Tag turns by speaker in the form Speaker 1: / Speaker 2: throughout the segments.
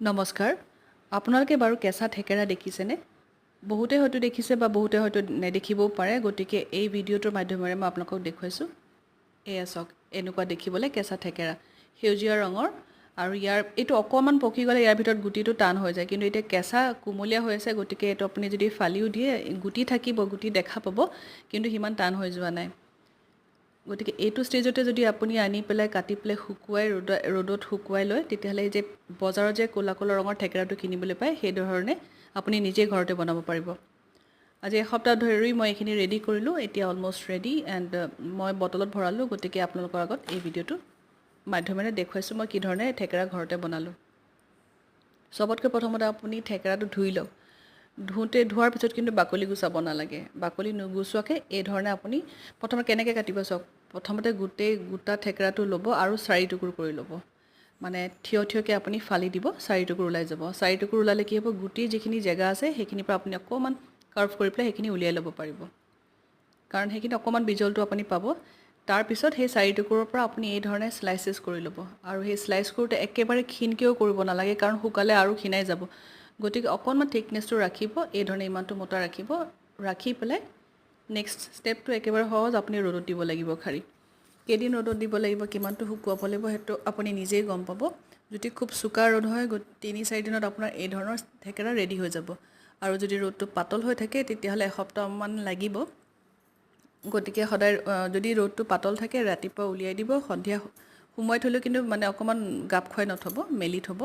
Speaker 1: নমস্কাৰ আপোনালোকে বাৰু কেঁচা থেকেৰা দেখিছেনে? বহুতে হয়তো দেখিছে বা বহুতে হয়তো নেদেখিবও পাৰে গতিকে এই ভিডিঅ'টোৰ মাধ্যমেৰে মই আপোনালোকক দেখুৱাইছোঁ। এয়া চাওক এনেকুৱা দেখিবলৈ কেঁচা থেকেৰা। সেউজীয়া ৰঙৰ আৰু ইয়াৰ এইটো অকণমান পকি গ'লে ইয়াৰ ভিতৰত গুটিটো টান হৈ যায়। কিন্তু এতিয়া কেঁচা কুমলীয়া হৈ আছে গতিকে এইটো আপুনি যদি ফালিও দিয়ে গুটি থাকিব গুটি দেখা পাব কিন্তু সিমান টান হৈ যোৱা নাই। গতিকে এইটো ষ্টেজতে যদি আপুনি আনি পেলাই কাটি পেলাই শুকুৱাই ৰ'দ ৰ'দত শুকুৱাই লয়, তেতিয়াহ'লে যে বজাৰত যে ক'লা ক'লা ৰঙৰ থেকেৰাটো কিনিবলৈ পায় সেইধৰণে আপুনি নিজেই ঘৰতে বনাব পাৰিব। আজি এসপ্তাহ ধৰি মই এইখিনি ৰেডি কৰিলোঁ, এতিয়া অলম'ষ্ট ৰেডি এণ্ড মই বটলত ভৰালোঁ, গতিকে আপোনালোকৰ আগত এই ভিডিঅ'টো মাধ্যমেৰে দেখুৱাইছোঁ, মই কি ধৰণে থেকেৰা ঘৰতে বনালোঁ। চবতকৈ প্ৰথমতে আপুনি থেকেৰাটো ধুই লওক। ধুওঁতে, ধোৱাৰ পিছত কিন্তু বাকলি গুচাব নালাগে বাকলি নুগুচোৱাকৈ এই ধৰণে আপুনি প্ৰথমে কেনেকৈ কাটিব চাওক? প্ৰথমতে গোটেই গোটা থেকেৰাটো ল'ব আৰু চাৰি টুকুৰ কৰি ল'ব। মানে থিয় থিয়কৈ আপুনি ফালি দিব, চাৰি টুকুৰ ওলাই যাব। চাৰি টুকুৰ ওলালে কি হ'ব গুটিৰ যিখিনি জেগা আছে সেইখিনিৰ পৰা আপুনি অকণমান কাৰ্ভ কৰি পেলাই সেইখিনি উলিয়াই ল'ব পাৰিব। কাৰণ সেইখিনি অকণমান বিজলটো আপুনি পাব। তাৰপিছত সেই চাৰি টুকুৰৰ পৰা আপুনি এই ধৰণে শ্লাইচেছ কৰি ল'ব। আৰু সেই শ্লাইচ কৰোঁতে একেবাৰে ক্ষীণকৈও কৰিব নালাগে, কাৰণ শুকালে আৰু ক্ষীণাই যাব। গতিকে অকণমান থিকনেছটো ৰাখিব, এই ধৰণে ইমানটো মোটা ৰাখিব, ৰাখি পেলাই নেক্সট ষ্টেপটো একেবাৰে সহজ, আপুনি ৰ'দত দিব লাগিব খাৰী কেইদিন ৰ'দত দিব লাগিব, কিমানটো শুকুৱাব লাগিব, সেইটো আপুনি নিজেই গম পাব। যদি খুব চোকা ৰ'দ হয় তিনি চাৰিদিনত আপোনাৰ এই ধৰণৰ থেকেৰা ৰেডি হৈ যাব। আৰু যদি ৰ'দটো পাতল হৈ থাকে, তেতিয়াহ'লে এসপ্তাহমান লাগিব। গতিকে সদায় যদি ৰ'দটো পাতল থাকে, ৰাতিপুৱা উলিয়াই দিব। সন্ধিয়া সোমোৱাই থ'লেও কিন্তু মানে অকণমান গাপ খুৱাই নথ'ব, মেলি থ'ব।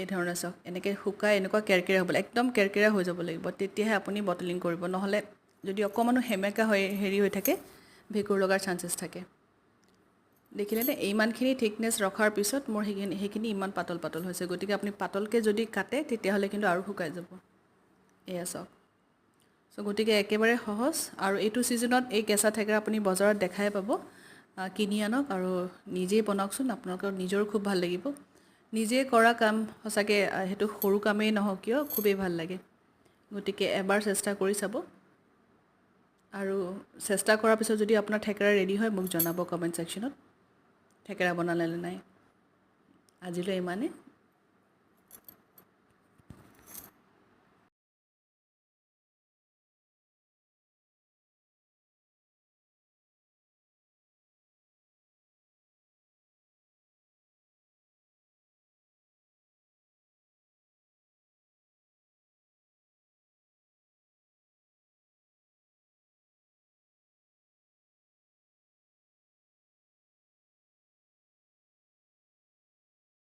Speaker 1: এই ধৰণে চাওক। এনেকৈ শুকাই, এনেকুৱা কেৰকেৰা হ'ব একদম কেৰকেৰা হৈ যাব লাগিব। তেতিয়াহে আপুনি বটলিং কৰিব। নহ'লে যদি অকণমানো সেমেকা হৈ হেৰি হৈ থাকে ভেঁকুৰ লগাৰ চান্সেছ থাকে। দেখিলেনে ইমানখিনি থিকনেছ ৰখাৰ পিছত মোৰ সেইখিনি সেইখিনি ইমান পাতল পাতল হৈছে। গতিকে আপুনি পাতলকৈ যদি কাটে তেতিয়াহ'লে কিন্তু আৰু শুকাই যাব। এয়া চাওক। চ' গতিকে একেবাৰে সহজ। আৰু এইটো ছিজনত এই কেঁচা থেকেৰা আপুনি বজাৰত দেখাই পাব। কিনি আনক আৰু নিজেই বনাওকচোন। আপোনালোকৰ নিজৰো খুব ভাল লাগিব। নিজে কৰা কাম সঁচাকৈ সেইটো সৰু কামেই নহওক কিয় খুবেই ভাল লাগে। গতিকে এবাৰ চেষ্টা কৰি চাব। আৰু চেষ্টা কৰাৰ পিছত যদি আপোনাৰ থেকেৰা ৰেডি হয় মোক জনাব কমেণ্ট ছেকশ্যনত থেকেৰা বনালে নে নাই? আজিলৈ ইমানেই।